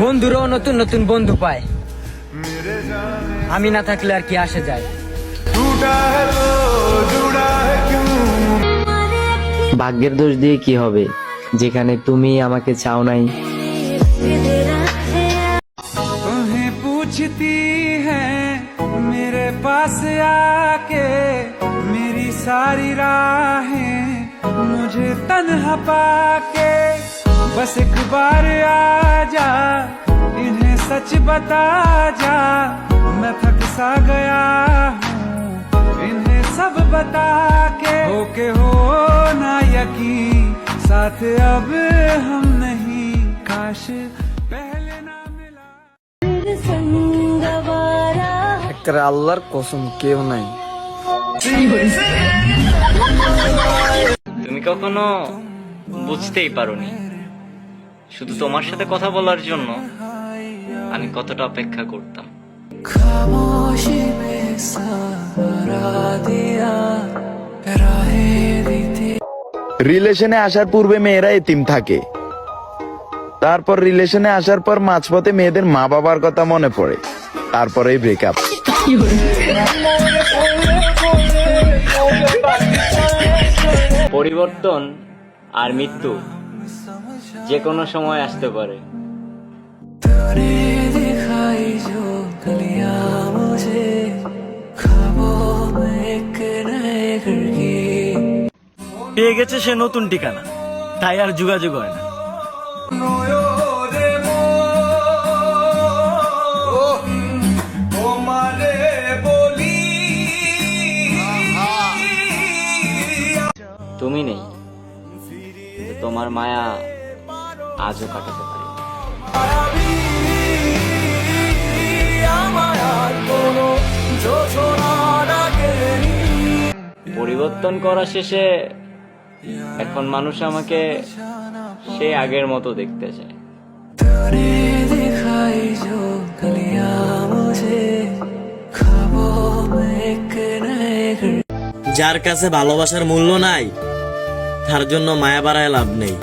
বন্ধুরাও নতুন নতুন বন্ধু পায় আমি না থাকলে আর কি আসে যায় ভাগ্যের দোষ দিয়ে কি হবে যেখানে তুমি আমাকে চাও নাই तुम्हें पूछती है मेरे पास आके मेरी सारी राहें मुझे तन्हा पाके बस एक बार आ जा इन्हें सच बता जा मैं थक सा गया हूँ इन्हें सब बता के होके हो ना यकीन साथ अब हम नहीं काश पहले ना मिला একটা আল্লাহর কসম কেউ নাই তুমি কখনো বুঝতেই পারোনি শুধু তোমার সাথে কথা বলার জন্য আমি কতটা অপেক্ষা করতাম। খামোশি মে সারা দিয়া রাহে দিতে। রিলেশনে আসার পূর্বে মেয়েরা এতিম থাকে। তারপর রিলেশনে আসার পর মাঝপথে মেয়েদের মা বাবার কথা মনে পড়ে। তারপরেই ব্রেকআপ পরিবর্তন আর মৃত্যু যে কোনো সময় আসতে পারে। तूने दिखाई जो गलियां मुझे ख्वाबों में एक नए घर की পেয়ে গেছে সে নতুন ঠিকানা তাই আর যোগাযোগ হয় না তুমি নেই কিন্তু তোমার মায়া আজও কাটাতে পারি পরিবর্তন করা শেষে এখন মানুষ আমাকে সে আগের মতো দেখতে চায়। যার কাছে ভালোবাসার মূল্য নাই তার জন্য মায়া বাড়ায় লাভ নেই।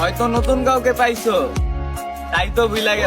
হয়তো নতুন কাউকে পাইছো তাই তো বিলাগে